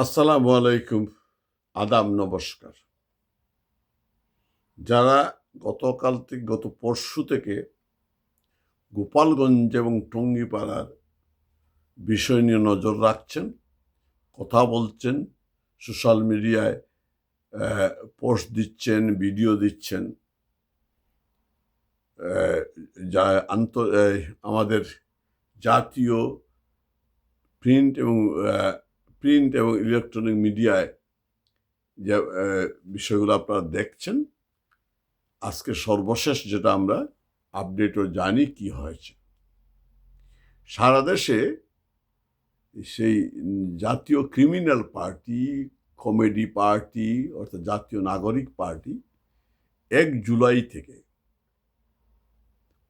আসসালামু আলাইকুম আদাম নমস্কার। যারা গতকাল থেকে গত পরশু থেকে গোপালগঞ্জ এবং টঙ্গিপাড়ার বিষয় নিয়ে নজর রাখছেন, কথা বলছেন, সোশ্যাল মিডিয়ায় পোস্ট দিচ্ছেন, ভিডিও দিচ্ছেন যা আন্ত আমাদের জাতীয় প্রিন্ট এবং প্রিন্ট এবং ইলেকট্রনিক মিডিয়ায় যে বিষয়গুলো আপনারা দেখছেন, আজকে সর্বশেষ যেটা আমরা আপডেটও জানি কি হয়েছে। সারা দেশে সেই জাতীয় ক্রিমিনাল পার্টি কমেডি পার্টি অর্থাৎ জাতীয় নাগরিক পার্টি এক জুলাই থেকে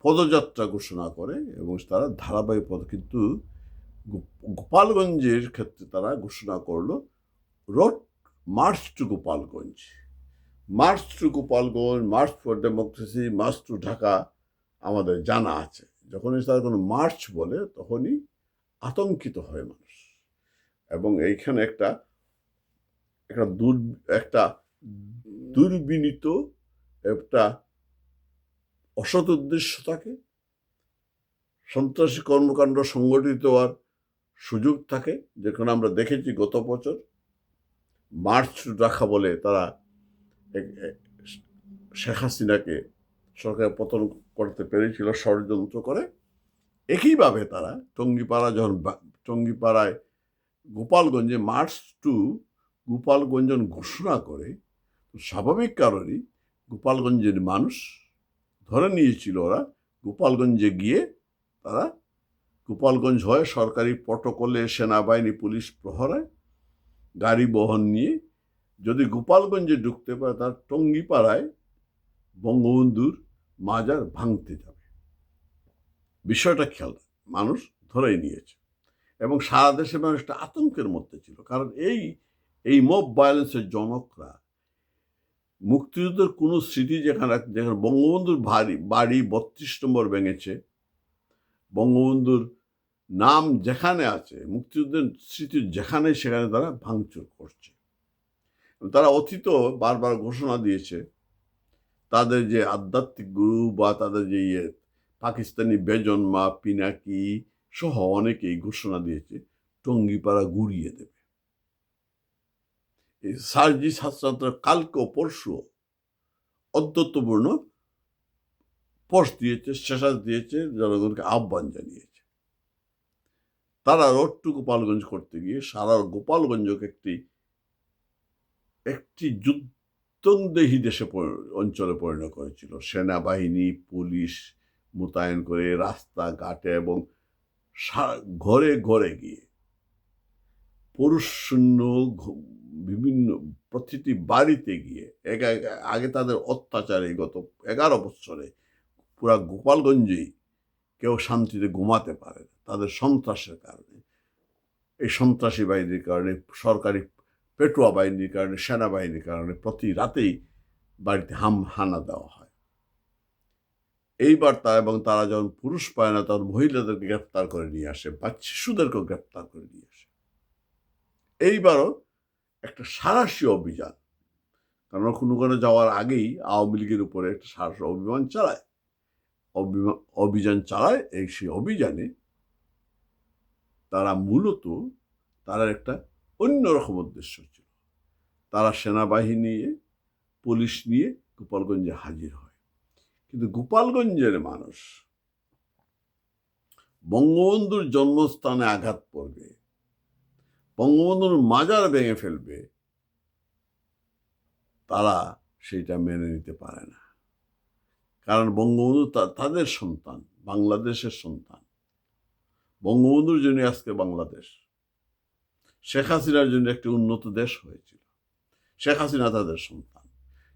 পদযাত্রা ঘোষণা করে এবং তারা ধারাবাহিক পদ কিন্তু গোপালগঞ্জের ক্ষেত্রে তারা ঘোষণা করল, road march to Gopalganj. March to Gopalganj, march for democracy, march to Dhaka আমাদের জানা আছে। যখনই তারা কোনো মার্চ বলে, তখনই আতঙ্কিত হয় মানুষ। এবং এইখানে একটা একটা দুর, একটা দুর্বিনীত একটা অসৎ উদ্দেশ্য থাকে। সন্ত্রাসী কর্মকাণ্ড সংগঠিত হওয়ার সুযোগ থাকে, যেখানে আমরা দেখেছি গত বছর মার্চ রাখা বলে তারা শেখ হাসিনাকে সরকার পতন করতে পেরেছিল, ষড়যন্ত্র করে। একইভাবে তারা টঙ্গিপাড়া যখন টঙ্গিপাড়ায় গোপালগঞ্জে মার্চ টু গোপালগঞ্জ ঘোষণা করে স্বাভাবিক কারণেই গোপালগঞ্জের মানুষ ধরে নিয়েছিল ওরা, গোপালগঞ্জে গিয়ে তারা গোপালগঞ্জ হয়ে সরকারি প্রটোকলে, সেনাবাহিনী, পুলিশ প্রহরায় গাড়ি বহন নিয়ে যদি গোপালগঞ্জে ঢুকতে পারে, তার টঙ্গিপাড়ায় বঙ্গবন্ধুর মাজার ভাঙতে যাবে। বিষয়টা খেয়াল মানুষ ধরেই নিয়েছে। এবং সারা দেশে মানুষটা আতঙ্কের মধ্যে ছিল, কারণ এই এই মব ভায়োলেন্সের জনকরা মুক্তিযুদ্ধের কোনো স্মৃতি যেখানে যেখানে বঙ্গবন্ধুর ভারী, বাড়ি বত্রিশ নম্বর ভেঙেছে, বঙ্গবন্ধুর নাম যেখানে আছে, মুক্তিযুদ্ধের স্মৃতি যেখানে, সেখানে তারা ভাঙচুর করছে। তারা অতীত বারবার ঘোষণা দিয়েছে, তাদের যে আধ্যাত্মিক গুরু বা তাদের যে ইয়ে পাকিস্তানি বেজন্মা, পিনাকি সহ অনেকেই ঘোষণা দিয়েছে, টঙ্গিপাড়া গুড়িয়ে দেবে। এই সার্জি ছাত্র কালকেও পরশু অদ্যত্বপূর্ণ পোস্ট দিয়েছে শেষাজ দিয়েছে, জনগণকে আহ্বান জানিয়েছে। তারা রোড টু গোপালগঞ্জ করতে গিয়ে সারা গোপালগঞ্জকে একটি একটি যুদ্ধদেহী দেশে অঞ্চলে পরিণত করেছিল। সেনাবাহিনী, পুলিশ মোতায়েন করে রাস্তাঘাটে এবং ঘরে ঘরে গিয়ে পুরুষ শূন্য বিভিন্ন প্রতিটি বাড়িতে গিয়ে আগে তাদের অত্যাচারে গত এগারো বছরে পুরা গোপালগঞ্জেই কেউ শান্তিতে ঘুমাতে পারে তাদের সন্ত্রাসের কারণে। এই সন্ত্রাসী বাহিনীর কারণে, সরকারি পেটুয়া বাহিনীর কারণে, সেনাবাহিনীর কারণে প্রতি রাতেই বাড়িতে হাম, হানা দেওয়া হয়। এইবার তা এবং তারা যখন পুরুষ পায় না, তখন মহিলাদেরকে গ্রেপ্তার করে নিয়ে আসে, বা শিশুদেরকেও গ্রেপ্তার করে নিয়ে আসে। এইবারও একটা সারাশি অভিযান। কারণ খুনুগণে যাওয়ার আগেই আওয়ামী লীগের উপরে একটা সারাশি অভিমান চালায়। অভিযান চালায়, এই সেই অভিযানে তারা মূলত তারা একটা অন্যরকম উদ্দেশ্য ছিল। তারা সেনাবাহিনী নিয়ে, পুলিশ নিয়ে গোপালগঞ্জে হাজির হয়। কিন্তু গোপালগঞ্জের মানুষ বঙ্গবন্ধুর জন্মস্থানে আঘাত পড়বে বঙ্গবন্ধুর মাজার ভেঙে ফেলবে, তারা সেটা মেনে নিতে পারে না। কারণ বঙ্গবন্ধু তাদের সন্তান, বাংলাদেশের সন্তান। বঙ্গবন্ধুর জন্য আজকে বাংলাদেশ। শেখ হাসিনার জন্য একটি উন্নত দেশ হয়েছিল। শেখ হাসিনা তাদের সন্তান।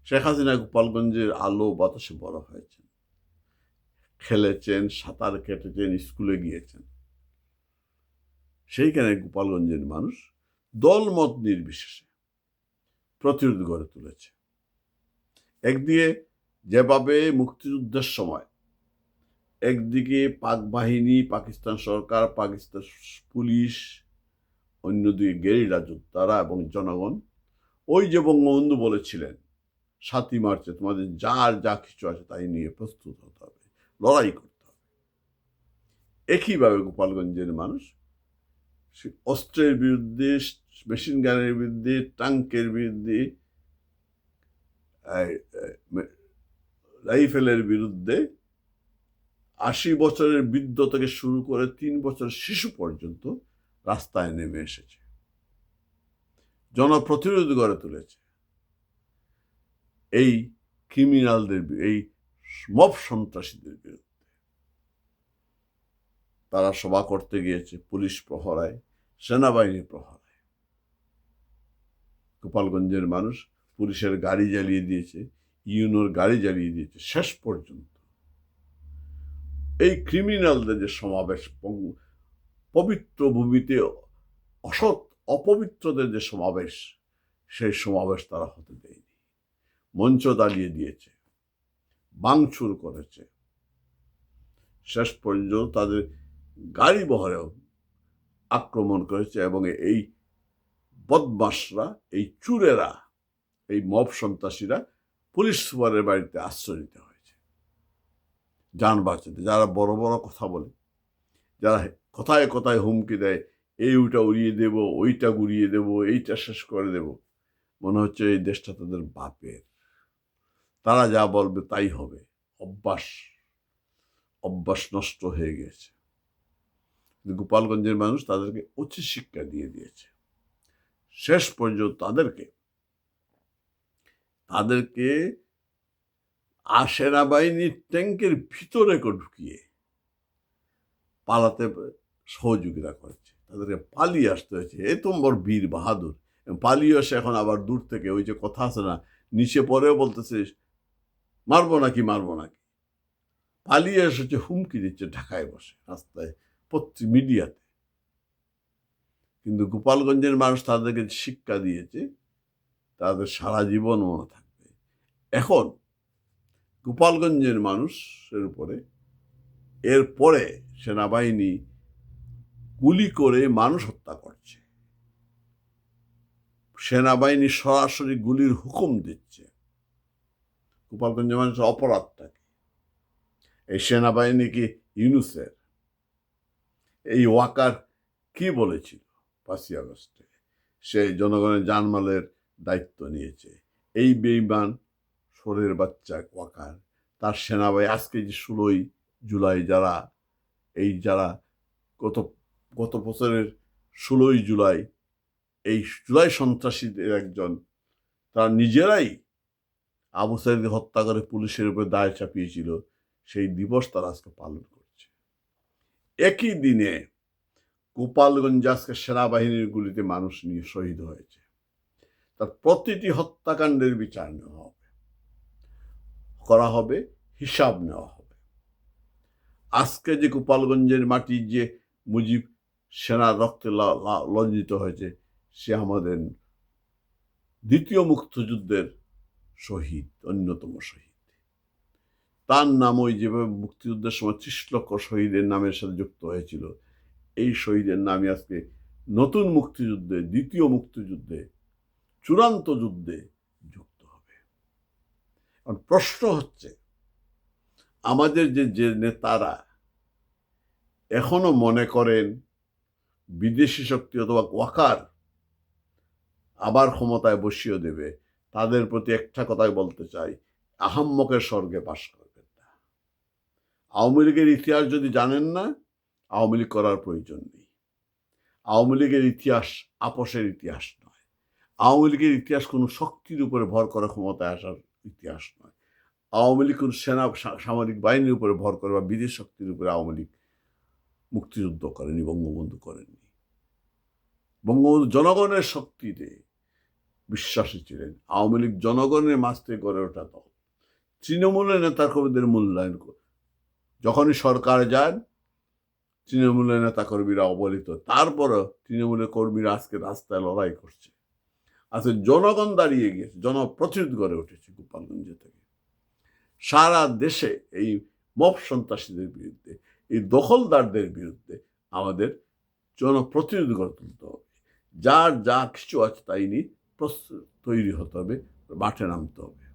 শেখ হাসিনা গোপালগঞ্জের আলো বাতাসে বড় হয়েছেন। খেলেছেন, সাঁতার কেটেছেন, স্কুলে গিয়েছেন। সেইখানে গোপালগঞ্জের মানুষ দলমত নির্বিশেষে প্রতিরোধ গড়ে তুলেছে। একদিকে যেভাবে মুক্তিযুদ্ধের সময় একদিকে পাক বাহিনী পাকিস্তান সরকার, পাকিস্তান পুলিশ, অন্যদিকে গেরিলা যোদ্ধারা এবং জনগণ। ওই যে বঙ্গবন্ধু বলেছিলেন, সাতই মার্চে তোমাদের যার যা কিছু আছে তাই নিয়ে প্রস্তুত হতে হবে, লড়াই করতে হবে। একইভাবে গোপালগঞ্জের মানুষ অস্ত্রের বিরুদ্ধে, মেশিন গানের বিরুদ্ধে, ট্যাঙ্কের বিরুদ্ধে রাইফেলের বিরুদ্ধে আশি বছরের বৃদ্ধ থেকে শুরু করে তিন বছরের শিশু পর্যন্ত রাস্তায় নেমে এসেছে। জনপ্রতিরোধ গড়ে তুলেছে। এই ক্রিমিনালদের এই মব সন্ত্রাসীদের বিরুদ্ধে। তারা সভা করতে গিয়েছে পুলিশ প্রহরায়, সেনাবাহিনী প্রহরায়। গোপালগঞ্জের মানুষ পুলিশের গাড়ি জ্বালিয়ে দিয়েছে, ইউনোর গাড়ি জ্বালিয়ে দিয়েছে শেষ পর্যন্ত। এই ক্রিমিনালদের যে সমাবেশ পবিত্র ভূমিতে অসৎ, অপবিত্রদের যে সমাবেশ, সেই সমাবেশ তারা হতে দেয়নি। মঞ্চ দাঁড়িয়ে দিয়েছে, বাংচুর করেছে। শেষ পর্যন্ত তাদের গাড়ি বহরেও আক্রমণ করেছে এবং এই বদমাসরা এই চুরেরা, এই মব সন্ত্রাসীরা পুলিশ সুপারের বাড়িতে আশ্রয় নিতে যান বাঁচাতে, যারা বড় বড় কথা বলে, যারা কথায় কথায় হুমকি দেয়, এই ওইটা উড়িয়ে দেব, ওইটা গুড়িয়ে দেব, এইটা শেষ করে দেব, মনে হচ্ছে এই দেশটা তাদের বাপের। তারা যা বলবে তাই হবে। অভ্যাস অভ্যাস নষ্ট হয়ে গেছে গোপালগঞ্জের মানুষ তাদেরকে উচিত শিক্ষা দিয়ে দিয়েছে। শেষ পর্যন্ত তাদেরকে তাদেরকে আর সেনাবাহিনীর ট্যাঙ্কের ভিতরে ঢুকিয়ে পালাতে সহযোগিতা করেছে। তাদেরকে পালিয়ে আসতে হয়েছে। এ তোমার বীর বাহাদুর। পালিয়ে আসে এখন আবার দূর থেকে ওই যে কথা আছে না, নিচে পরেও বলতেছে, মারবো নাকি মারবো নাকি? পালিয়ে এসেছে, হুমকি দিচ্ছে, ঢাকায় বসে, রাস্তায় পত্রিক মিডিয়াতে। কিন্তু গোপালগঞ্জের মানুষ তাদেরকে শিক্ষা দিয়েছে, তাদের সারা জীবন মনে থাকবে। এখন গোপালগঞ্জের মানুষের উপরে। এরপরে সেনাবাহিনী গুলি করে মানুষ হত্যা করছে। সেনাবাহিনী সরাসরি গুলির হুকুম দিচ্ছে। গোপালগঞ্জের মানুষের অপরাধটা কি এই সেনাবাহিনী কি ইউনুসের? এই ওয়াকার কি বলেছিল পাঁচই আগস্টে? সে জনগণের জানমালের দায়িত্ব নিয়েছে। এই বেইমান সোরের বাচ্চা ওয়াকার, তার সেনাবাহিনী আজকে যে ষোলোই জুলাই যারা, এই যারা গত গত বছরের ষোলোই জুলাই, এই জুলাই সন্ত্রাসীদের একজন, তারা নিজেরাই আবু সাইদকে হত্যা করে পুলিশের উপর দায় চাপিয়েছিল, সেই দিবস তারা আজকে পালন করছে। একই দিনে গোপালগঞ্জ আজকে সেনাবাহিনীর গুলিতে মানুষ নিয়ে শহীদ হয়েছে। তার প্রতিটি হত্যাকাণ্ডের বিচার নেওয়া করা হবে, হিসাব নেওয়া হবে। আজকে যে গোপালগঞ্জের মাটি যে মুজিব সেনা রক্তে লা- লা- হয়েছে, সে আমাদের দ্বিতীয় মুক্তিযুদ্ধের শহীদ, অন্যতম শহীদ। তার নাম ওই যেভাবে মুক্তিযুদ্ধের সময় ত্রিশ লক্ষ শহীদের নামের সাথে যুক্ত হয়েছিল, এই শহীদের নামই আজকে নতুন মুক্তিযুদ্ধে, দ্বিতীয় মুক্তিযুদ্ধে, চূড়ান্ত যুদ্ধে যুক্ত। প্রশ্ন হচ্ছে, আমাদের যে যে নেতারা এখনও মনে করেন বিদেশি শক্তি অথবা ওয়াকার আবার ক্ষমতায় বসিয়ে দেবে, তাদের প্রতি একটা কথাই বলতে চাই, আহাম্মকের স্বর্গে বাস করবেন না। আওয়ামী লীগের ইতিহাস যদি জানেন না, আওয়ামী লীগ করার প্রয়োজন নেই। আওয়ামী লীগের ইতিহাস আপোষের ইতিহাস নয়। আওয়ামী লীগের ইতিহাস কোনো শক্তির উপরে ভর করে ক্ষমতায় আসার ইতিহাস নয়। আওয়ামী লীগ কোনো সেনা সামরিক বাহিনীর উপরে ভর করে বা বিদেশ শক্তির উপরে আওয়ামী লীগ মুক্তিযুদ্ধ করেনি, বঙ্গবন্ধু করেননি। বঙ্গবন্ধু জনগণের শক্তিতে বিশ্বাসী ছিলেন। আওয়ামী লীগ জনগণের মাঝ থেকে গড়ে ওঠা দল। তৃণমূলের নেতা কর্মীদের মূল্যায়ন যখনই সরকার যান, তৃণমূলের নেতা কর্মীরা অবহেলিত। তারপরও তৃণমূলের কর্মীরা আজকে রাস্তায় লড়াই করছে। আজকে জনগণ দাঁড়িয়ে গিয়েছে জনপ্রতিরোধ গড়ে উঠেছে গোপালগঞ্জ থেকে। সারা দেশে এই মব সন্ত্রাসীদের বিরুদ্ধে, এই দখলদারদের বিরুদ্ধে আমাদের জনপ্রতিরোধ গড়ে তুলতে হবে। যার যা কিছু আছে তাই নিয়ে প্রস্তুত তৈরি হতে হবে, মাঠে নামতে হবে।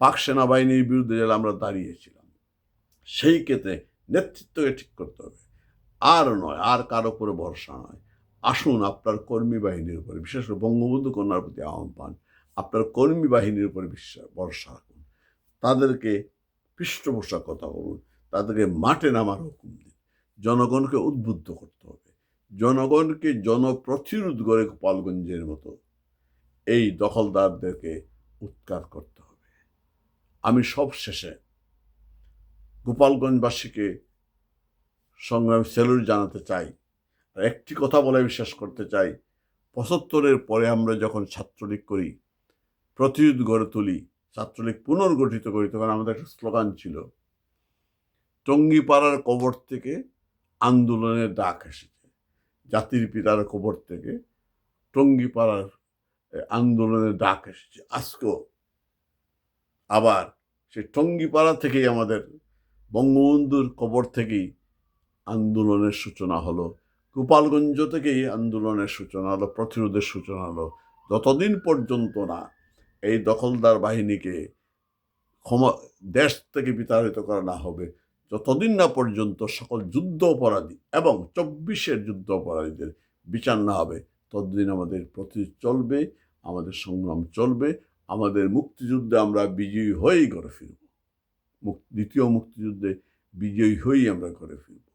পাক সেনাবাহিনীর বিরুদ্ধে যেন আমরা দাঁড়িয়েছিলাম, সেই ক্ষেত্রে নেতৃত্বকে ঠিক করতে হবে। আর নয়, আর কারও উপরে ভরসা নয়। আসুন, আপনার কর্মী বাহিনীর উপরে বিশেষ করে বঙ্গবন্ধু কন্যার প্রতি আহ্বান আপনার কর্মী বাহিনীর উপরে বিশ্বাস ভরসা রাখুন। তাদেরকে পৃষ্ঠপোষকতা করুন তাদেরকে মাঠে নামার হুকুম দিন। জনগণকে উদ্বুদ্ধ করতে হবে। জনগণকে জনপ্রতিরোধ করে গোপালগঞ্জের মতো এই দখলদারদেরকে উৎকার করতে হবে। আমি সব শেষে গোপালগঞ্জবাসীকে সংগ্রাম সেলুট জানাতে চাই। একটি কথা বলে বিশ্বাস করতে চাই। পঁচাত্তরের পরে আমরা যখন ছাত্রলীগ করি, প্রতিরোধ গড়ে তুলি, ছাত্রলীগ পুনর্গঠিত করি, তখন আমাদের একটা স্লোগান ছিল, টঙ্গিপাড়ার কবর থেকে আন্দোলনের ডাক এসেছে। জাতির পিতার কবর থেকে টঙ্গিপাড়ার আন্দোলনের ডাক এসেছে। আজকেও আবার সে টঙ্গিপাড়া থেকেই আমাদের বঙ্গবন্ধুর কবর থেকেই আন্দোলনের সূচনা হলো। গোপালগঞ্জ থেকেই আন্দোলনের সূচনা হলো, প্রতিরোধের সূচনা হলো। যতদিন পর্যন্ত না এই দখলদার বাহিনীকে ক্ষমা, দেশ থেকে বিতাড়িত করা না হবে, যতদিন না পর্যন্ত সকল যুদ্ধ অপরাধী এবং চব্বিশের যুদ্ধ অপরাধীদের বিচার না হবে, ততদিন আমাদের প্রতি চলবে, আমাদের সংগ্রাম চলবে, আমাদের মুক্তিযুদ্ধে আমরা বিজয়ী হয়েই ঘরে ফিরব। দ্বিতীয় মুক্তিযুদ্ধে বিজয়ী হয়েই আমরা ঘরে ফিরব।